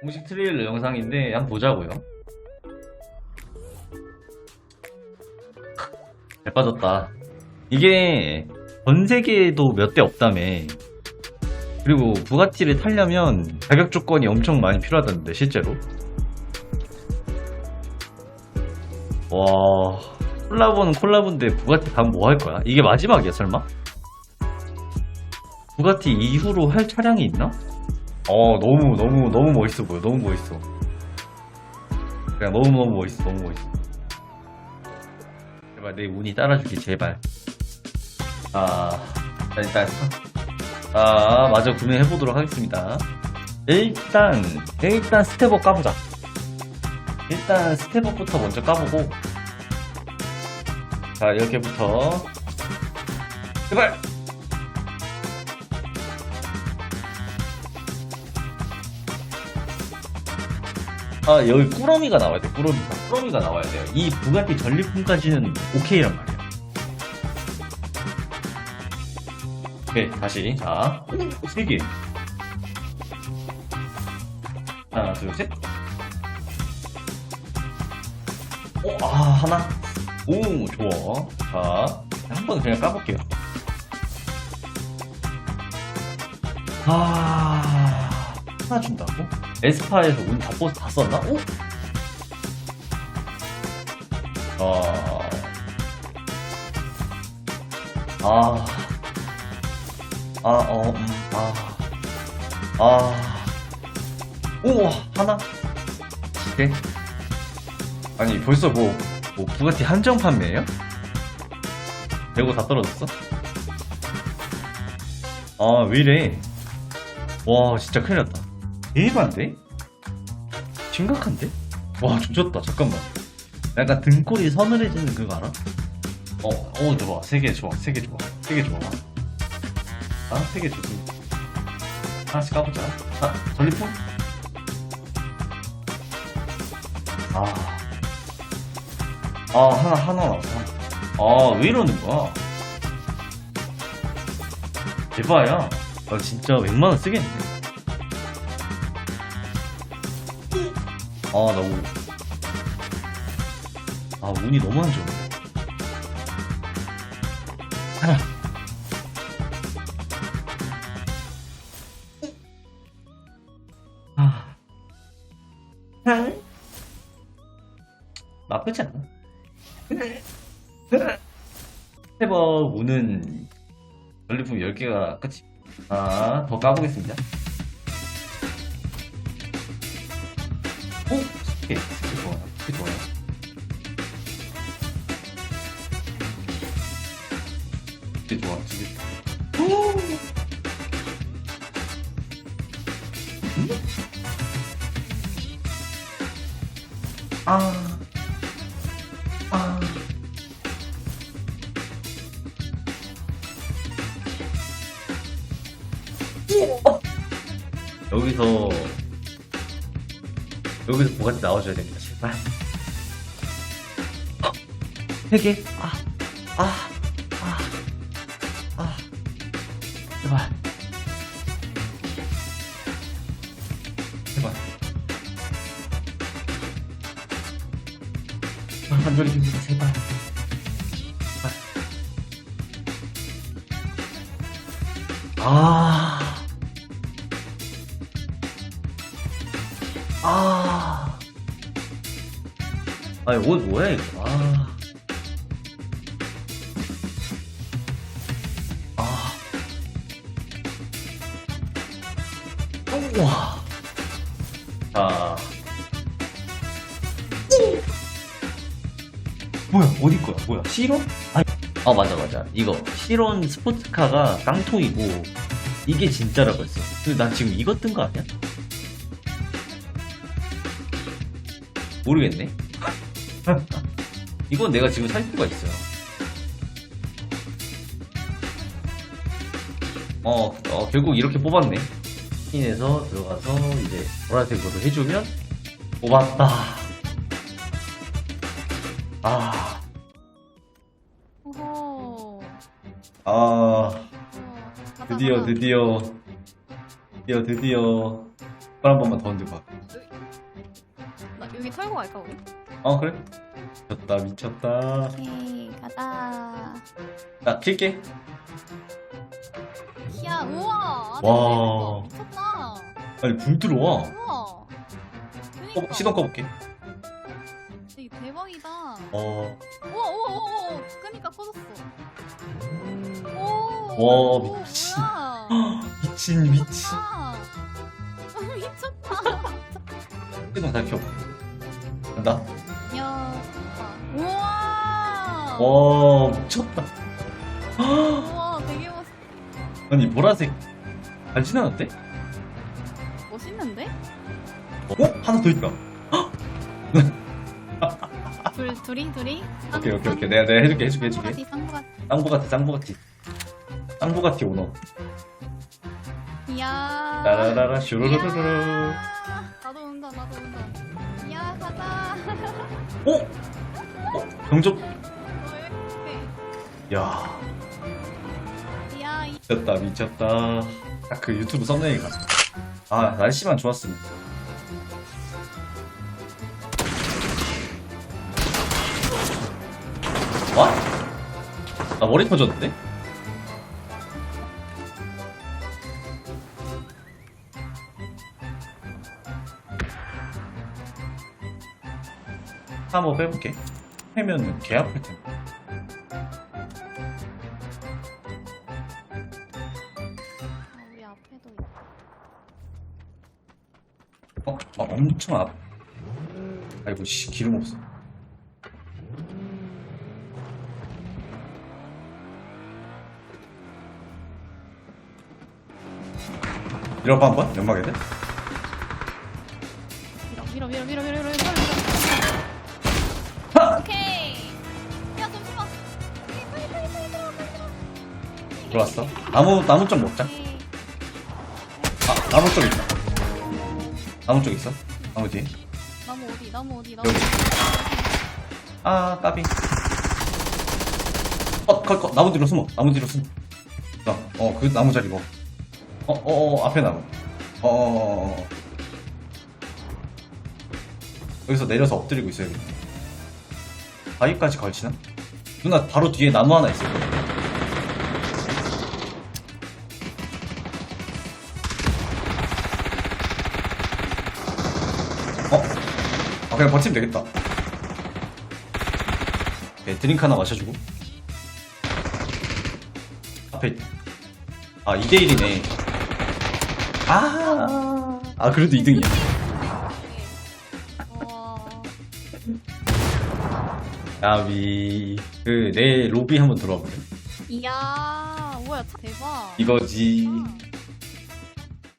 공식 트레일러 영상인데 한번 보자고요. 잘 빠졌다. 이게 전 세계에도 몇 대 없다며. 그리고 부가티를 타려면 자격 조건이 엄청 많이 필요하던데 실제로. 와 콜라보는 콜라보인데 부가티 가면 뭐할 거야? 이게 마지막이야 설마? 부가티 이후로 할 차량이 있나? 어 너무 너무 너무 멋있어 보여. 너무 멋있어. 그냥 너무 너무 멋있어. 너무 멋있어. 제발 내 운이 따라주기 제발. 아 자, 일단. 아 마저 구매해 보도록 하겠습니다. 일단 일단 스텝업 까보자. 일단 스텝업부터 먼저 까보고. 자 이렇게부터. 제발 아 여기 꾸러미가 나와야 돼 꾸러미가 꾸러미가 나와야 돼요 이 부가티 전리품까지는 오케이란 말이야 오케이 다시 자 세개 하나 둘셋 어, 아, 하나? 오, 좋아. 자, 한 번 그냥 까볼게요. 아, 하나 준다고? 에스파에서 운 다, 뽑- 다 썼나? 오? 아, 아, 아, 어, 음, 아, 아, 오, 하나? 기대? 아니 벌써 뭐, 뭐 부가티 한정 판매예요? 재고 다 떨어졌어? 아 왜 이래 와 진짜 큰일 났다 대박인데? 심각한데? 와 조졌다 잠깐만 약간 등골이 서늘해지는 그거 알아? 어, 어 좋아 세 개 좋아 세 개 좋아 세 개 좋아 아세 개 좋습니다 하나씩 까보자 아 전리품? 아 아, 하나, 하나 나왔어. 아, 왜 이러는 거야? 대박이야. 아, 진짜 100만원 쓰겠는 아, 너무. 아, 운이 너무 안 좋은데. 하나. 아. 나쁘지 않아. 스텝업 우는 전리품 10개가 끝이. 아, 더 까보겠습니다. 오! 오케이. 스텝 좋아요. 스텝 좋아요. 스텝 좋아. 스텝. 오! 음? 아. 아. 여기서 여기서 뭐가 나와줘야 됩니다. 제발 어, 세 개? 아, 아, 아, 아, 제발 제발 아, 반절이 줍니다. 제발 제발. 아 아. 아니, 옷 뭐야, 이거. 아. 아. 우와. 자. 뭐야, 어디 거야? 뭐야? 시론? 아니. 아, 맞아, 맞아. 이거. 시론 스포츠카가 깡통이고, 이게 진짜라고 했어. 근데 난 지금 이거 뜬거 아니야? 모르겠네. 이건 내가 지금 살 수가 있어요. 어, 어, 결국 이렇게 뽑았네. 스킨에서 들어가서 이제 보라색으로 해주면 뽑았다. 아, 오호. 아, 어, 드디어. 드디어, 드디어, 드디어. 발한 번만 더 흔들고 와. 나 여기 털고 갈까 우리? 어 그래? 미쳤다 미쳤다 오케이 가자. 나 킬게 야 우와. 아들 와. 미쳤다. 아니 불 들어와 우와. 그니까. 어, 시동 꺼볼게 되게 대박이다. 어 우와 우와 우와 우와. 끄니까 꺼졌어. 오. 와, 오, 미친. 뭐야. 미친 미친 아. 미쳤다. 시동 다 켜볼게 간다 와. 와 미쳤다 우와 되게 멋 아니 보라색 잘 지나갔대? 멋있는데? 어? 하나 더 있다 둘 둘이 둘이. 오케이 오케이 오케이 내가 내가 해줄게 해줄게 해줄게 쌍부같이 쌍부같이. 쌍부가티 쌍부가티 쌍부가티 오너 이야. 라라라라 슈루루루루 이야. 나도 온다 나도 온다. 이야 가자. 어? 어? 왜? 야. 미쳤다 미쳤다. 딱 그 유튜브 썸네일 같아. 아 날씨만 좋았으면 와? 나 머리 터졌는데? 한번 빼볼게. 빼면 개 아플 텐데 어? 아, 엄청 앞. 아이고, 씨, 기름 없어. 밀어봐, 한 번? 연막에 돼? 밀어 밀어 밀어 밀어 밀어 밀어 밀어. 하! 오케이. 야 잠시만. 오케이, 빨리 빨리 빨리 들어 빨리 들어. 들어왔어. 나무, 나무 쪽 먹자. 오케이. 아, 나무 쪽 있다. 나무 쪽 있어? 나무 뒤에. 나무 어디 나무 어디 나무 여기. 아, 까비. 어, 거, 거, 나무 뒤로 숨어. 나무 뒤로 숨어. 어, 어, 그 나무 자리 먹어. 어, 어, 어, 앞에 나무. 어, 어, 어, 어. 여기서 내려서 엎드리고 있어야겠다. 바위까지 걸치나? 누나 바로 뒤에 나무 하나 있어. 어? 그냥 버티면 되겠다. 오케이, 드링크 하나 마셔주고. 앞에, 있- 아, 2대1이네. 아, 아, 그래도 2등이야. 와. 야비. 그, 내 로비 한번 들어와 볼래? 이야 뭐야 대박. 이거지. 아.